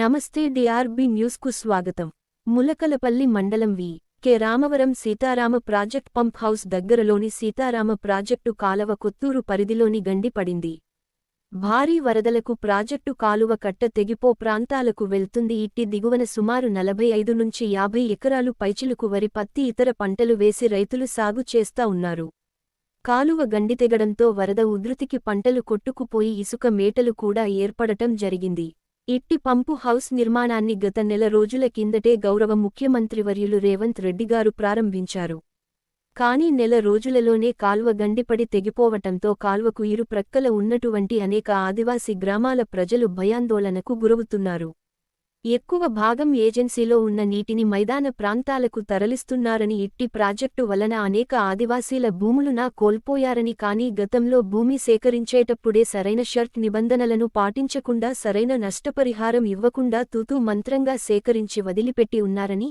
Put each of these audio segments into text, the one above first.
నమస్తే డిఆర్బి న్యూస్కు స్వాగతం. ములకలపల్లి మండలం V. K. Ramavaram Sitarama project pump house దగ్గరలోని సీతారామ ప్రాజెక్టు కాలవ కొత్తూరు పరిధిలోని గండి పడింది. భారీ వరదలకు ప్రాజెక్టు కాలువ కట్ట తెగిపో ప్రాంతాలకు వెళ్తుంది. ఇట్టి దిగువన సుమారు నలభై ఐదు నుంచి యాభై ఎకరాలు పైచిలుకు వరి పత్తి ఇతర పంటలు వేసి రైతులు సాగు చేస్తా ఉన్నారు. కాలువ గండి తెగడంతో వరద ఉధృతికి పంటలు కొట్టుకుపోయి ఇసుక మేటలు కూడా ఏర్పడటం జరిగింది. ఇట్టి పంపు హౌస్ నిర్మాణాన్ని గత నెల రోజుల కిందటే గౌరవ ముఖ్యమంత్రివర్యులు రేవంత్ రెడ్డిగారు ప్రారంభించారు. కానీ నెల రోజులలోనే కాల్వ గండిపడి తెగిపోవటంతో కాల్వకు ఇరు ప్రక్కల ఉన్నటువంటి అనేక ఆదివాసీ గ్రామాల ప్రజలు భయాందోళనకు గురవుతున్నారు. ఎక్కువ భాగం ఏజెన్సీలో ఉన్న నీటిని మైదాన ప్రాంతాలకు తరలిస్తున్నారని ఇట్టి ప్రాజెక్టు వలన అనేక ఆదివాసీల భూములునా కోల్పోయారని కానీ గతంలో భూమి సేకరించేటప్పుడే సరైన షర్ట్ నిబంధనలను పాటించకుండా సరైన నష్టపరిహారం ఇవ్వకుండా తూతూ మంత్రంగా సేకరించి వదిలిపెట్టి ఉన్నారని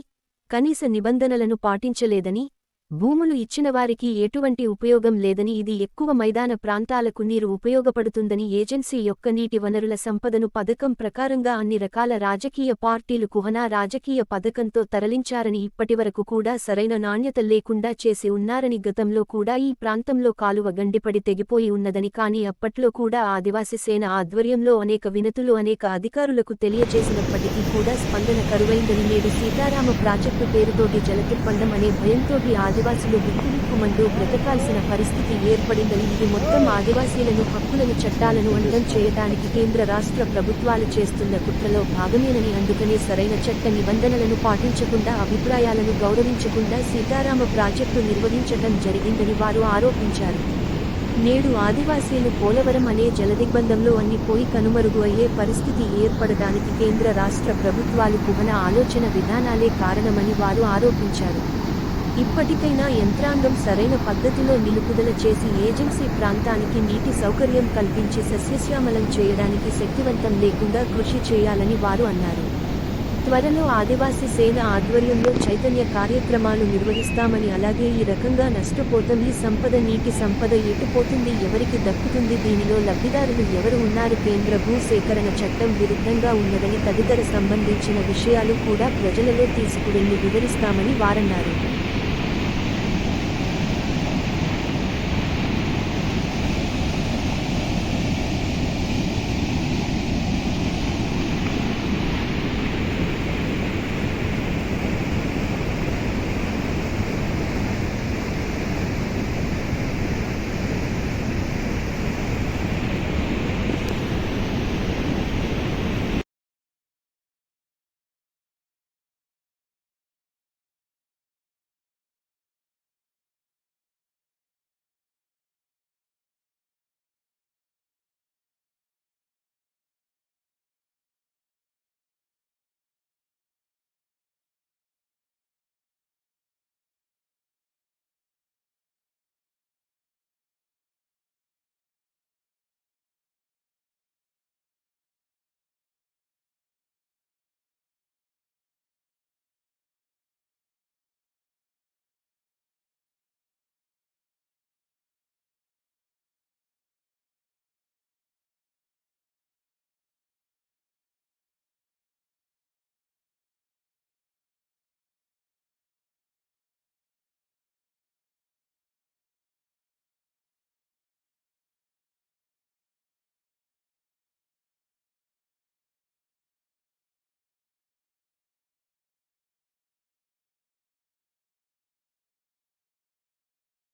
కనీస నిబంధనలను పాటించలేదని భూములు ఇచ్చినవారికి ఎటువంటి ఉపయోగం లేదని ఇది ఎక్కువ మైదాన ప్రాంతాలకు నీరు ఉపయోగపడుతుందని ఏజెన్సీ యొక్క నీటి వనరుల సంపదను పథకం ప్రకారంగా అన్ని రకాల రాజకీయ పార్టీలు కుహనా రాజకీయ పథకంతో తరలించారని ఇప్పటివరకు కూడా సరైన నాణ్యత లేకుండా చేసి ఉన్నారని గతంలో కూడా ఈ ప్రాంతంలో కాలువ గండిపడి తెగిపోయి ఉన్నదని కానీ అప్పట్లో కూడా ఆదివాసీ సేన ఆధ్వర్యంలో అనేక వినతులు అనేక అధికారులకు తెలియజేసినప్పటికీ కూడా స్పందన కరువైందని నేడు సీతారామ ప్రాజెక్టు పేరుతోటి జలతిప్పండం అనే భయంతోటి ఆదివాసులు బిక్కుబిక్కుమంటూ బ్రతకాల్సిన పరిస్థితి ఏర్పడిందని ఇది మొత్తం ఆదివాసీలను హక్కులను చట్టాలను అండం చేయడానికి కేంద్ర రాష్ట్ర ప్రభుత్వాలు చేస్తున్న కుట్రలో భాగమేనని అందుకనే సరైన చట్ట నిబంధనలను పాటించకుండా అభిప్రాయాలను గౌరవించకుండా సీతారామ ప్రాజెక్టు నిర్వహించటం జరిగిందని వారు ఆరోపించారు. నేడు ఆదివాసీలు పోలవరం అనే జలదిగ్బంధంలో అన్ని పోయి కనుమరుగు అయ్యే పరిస్థితి ఏర్పడడానికి కేంద్ర రాష్ట్ర ప్రభుత్వాలు కుహన ఆలోచన విధానాలే కారణమని వారు ఆరోపించారు. ఇప్పటికైనా యంత్రాంగం సరైన పద్ధతిలో నిలుపుదల చేసి ఏజెన్సీ ప్రాంతానికి నీటి సౌకర్యం కల్పించి సస్యశ్యామలం చేయడానికి శక్తివంతం లేకుండా కృషి చేయాలని వారు అన్నారు. త్వరలో ఆదివాసీ సేన ఆధ్వర్యంలో చైతన్య కార్యక్రమాలు నిర్వహిస్తామని అలాగే ఈ రకంగా నష్టపోతుంది సంపద నీటి సంపద ఎటుపోతుంది ఎవరికి దక్కుతుంది దీనిలో లబ్ధిదారులు ఎవరు ఉన్నారు కేంద్ర భూ సేకరణ చట్టం విరుద్ధంగా ఉన్నదని తదితర సంబంధించిన విషయాలు కూడా ప్రజలలో తీసుకువెళ్ళి వివరిస్తామని వారన్నారు.